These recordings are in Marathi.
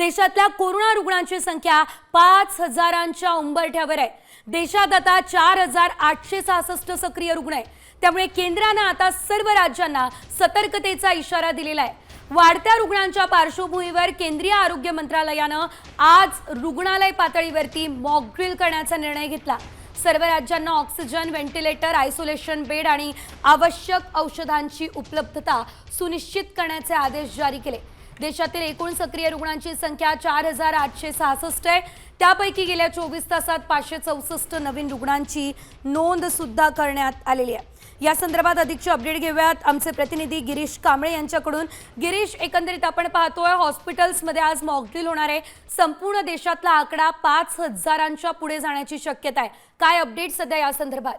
देशातल्या कोरोना रुग्णांची संख्या पाच हजारांच्या उंबरठ्यावर आहे. देशात आता चार हजार आठशे सहासष्ट सक्रिय रुग्ण आहे त्यामुळे केंद्रानं आता सर्व राज्यांना सतर्कतेचा इशारा दिलेला आहे. वाढत्या रुग्णांच्या पार्श्वभूमीवर केंद्रीय आरोग्य मंत्रालयानं आज रुग्णालय पातळीवरती मॉकड्रिल करण्याचा निर्णय घेतला. सर्व राज्यांना ऑक्सिजन व्हेंटिलेटर आयसोलेशन बेड आणि आवश्यक औषधांची उपलब्धता सुनिश्चित करण्याचे आदेश जारी केले. देशातील एकूण सक्रिय रुग्णांची संख्या चार हजार आठशे सहासष्ट आहे. त्यापैकी गेल्या चोवीस तासात पाचशे चौसष्ट नवीन रुग्णांची नोंद सुद्धा करण्यात आलेली आहे. या संदर्भात अधिकची अपडेट घेऊयात. आमचे प्रतिनिधी गिरीश कांबळे यांच्याकडून. गिरीश एकंदरीत आपण पाहतोय हॉस्पिटल्समध्ये आज मॉकड्रिल होणार आहे. संपूर्ण देशातला आकडा पाच हजारांच्या पुढे जाण्याची शक्यता आहे. काय अपडेट सध्या या संदर्भात?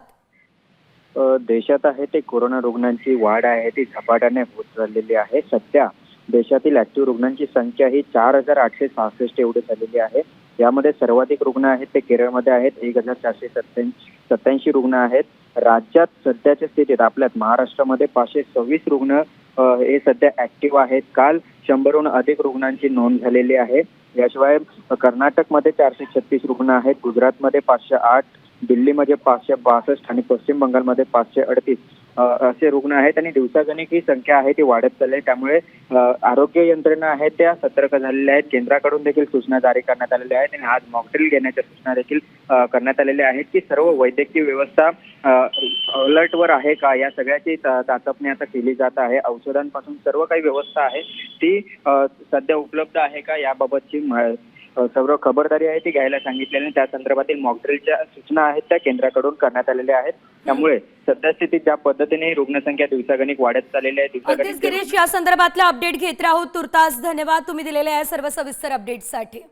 देशात आहे ते कोरोना रुग्णांची वाढ आहे ती झपाट्याने होत चाललेली आहे. सध्या देशातील ऍक्टिव्ह रुग्णांची संख्या ही चार हजार आठशे सहासष्ट एवढी झालेली आहे. यामध्ये सर्वाधिक रुग्ण आहेत ते केरळमध्ये आहेत. एक हजार चारशे सत्याऐंशी सत्त्याऐंशी रुग्ण आहेत. राज्यात सध्याच्या स्थितीत आपल्यात महाराष्ट्रामध्ये पाचशे सव्वीस रुग्ण हे सध्या ऍक्टिव्ह आहेत. काल शंभरहून अधिक रुग्णांची नोंद झालेली आहे. याशिवाय कर्नाटकमध्ये चारशे छत्तीस रुग्ण आहेत. गुजरातमध्ये पाचशे आठ दिल्लीमध्ये पाचशे बासष्ट आणि पश्चिम बंगालमध्ये पाचशे अडतीस असे रुग्ण आहेत आणि दिवसागणिक ही संख्या आहे ती वाढत चालली आहे. त्यामुळे आरोग्य यंत्रणा आहेत त्या सतर्क झालेल्या आहेत. केंद्राकडून देखील सूचना जारी करण्यात आलेल्या आहेत आणि आज मॉकड्रिल घेण्याच्या सूचना देखील करण्यात आलेल्या आहेत की सर्व वैद्यकीय व्यवस्था अलर्टवर आहे का? या सगळ्याची चाचपणी आता केली जात आहे. औषधांपासून सर्व काही व्यवस्था आहे. ती सध्या उपलब्ध आहे का? याबाबतची मा- सर्व खबरदारी आहे ती घ्यायला सांगितलेली त्या संदर्भातील मॉकड्रिलच्या सूचना आहेत त्या केंद्राकडून करण्यात आलेल्या आहेत. त्यामुळे सध्या स्थितीत ज्या पद्धतीने रुग्णसंख्या दिवसागणिक वाढत चाललेली आहे दिवसागणिक गिरीश या संदर्भातला अपडेट घेत राहू. तुर्तास धन्यवाद. तुम्ही दिलेल्या या सर्व सविस्तर अपडेटसाठी